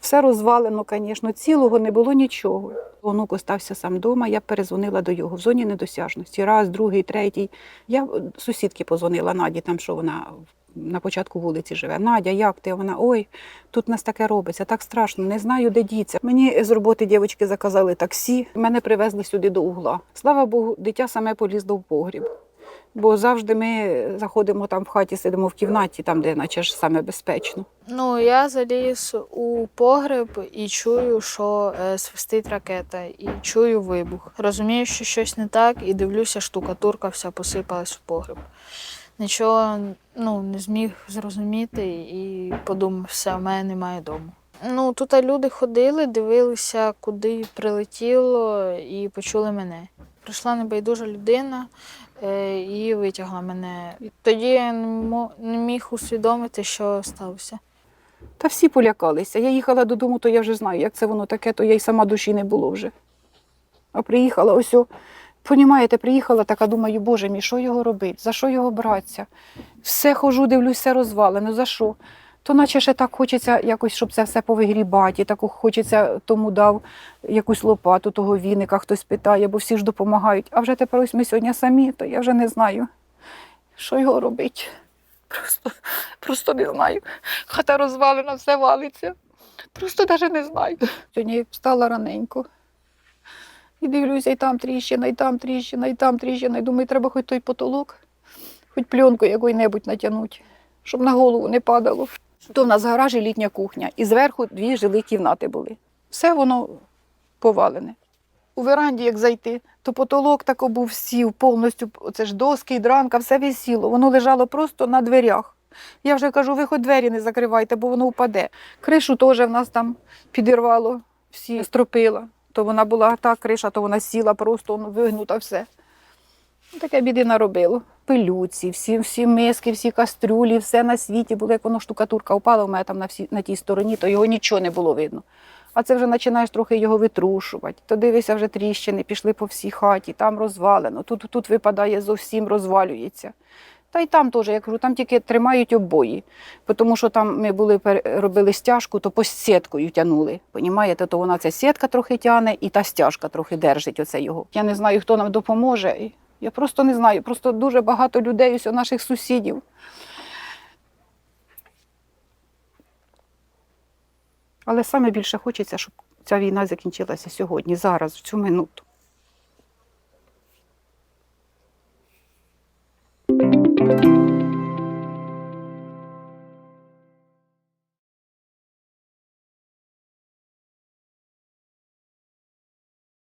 Все розвалено, звісно, цілого не було нічого. Онук остався сам вдома, я перезвонила до його в зоні недосяжності. Раз, другий, третій. Я сусідки позвонила Наді, там що вона на початку вулиці живе. Надя, як ти? Вона ой, тут нас таке робиться, так страшно, не знаю, де діться. Мені з роботи дівчатки заказали таксі, мене привезли сюди до угла. Слава Богу, дитя саме полізло в погріб. Бо завжди ми заходимо там в хаті, сидимо в кімнаті, там, де наче ж саме безпечно. Ну, я заліз у погреб і чую, що е, свистить ракета, і чую вибух. Розумію, що щось не так, і дивлюся, штукатурка вся посипалась в погреб. Нічого ну, не зміг зрозуміти і подумав, все, в мене немає дому. Ну, тут люди ходили, дивилися, куди прилетіло, і почули мене. Прийшла небайдужа людина і витягла мене. Тоді я не міг усвідомити, що сталося. Та всі полякалися. Я їхала додому, то я вже знаю, як це воно таке, то я й сама душі не було вже. А приїхала ось, о, понімаєте, приїхала така, думаю, боже мій, що його робити? За що його братися? Все хожу, дивлюсь, все розвалено, за що? То наче ще так хочеться якось, щоб це все повигрібати, так хочеться тому дав якусь лопату, того віника, хтось питає, бо всі ж допомагають. А вже тепер ось ми сьогодні самі, то я вже не знаю, що його робити. Просто, просто не знаю. Хата розвалена, все валиться. Просто навіть не знаю. Сьогодні встала раненько. І дивлюся, і там тріщина, і там тріщина, і там тріщина. І думаю, треба хоч той потолок, хоч пленку якої-небудь натягнути, щоб на голову не падало. То в нас в гаражі літня кухня, і зверху дві жилі кімнати були. Все воно повалене. У веранді, як зайти, то потолок тако був сів повністю, це ж доски, дранка, все висіло. Воно лежало просто на дверях. Я вже кажу, ви хоч двері не закривайте, бо воно впаде. Кришу теж в нас там підірвало, всі стропила. То вона була та криша, то вона сіла просто вигнута все. Ну, Таке біди наробило. Пилюці, всі, всі миски, всі кастрюлі, все на світі було, як воно штукатурка впала у мене там на, всі, на тій стороні, то його нічого не було видно. А це вже починаєш трохи його витрушувати. То дивишся, вже тріщини пішли по всій хаті, там розвалено, тут, тут випадає зовсім розвалюється. Та й там теж, я кажу, там тільки тримають обої, тому що там ми були робили стяжку, то по сіткою тягнули. Понімаєте, то вона ця сітка трохи тягне і та стяжка трохи держить оце його. Я не знаю, хто нам допоможе. Я просто не знаю. Просто дуже багато людей, ось у наших сусідів. Але саме більше хочеться, щоб ця війна закінчилася сьогодні, зараз, в цю минуту. thank you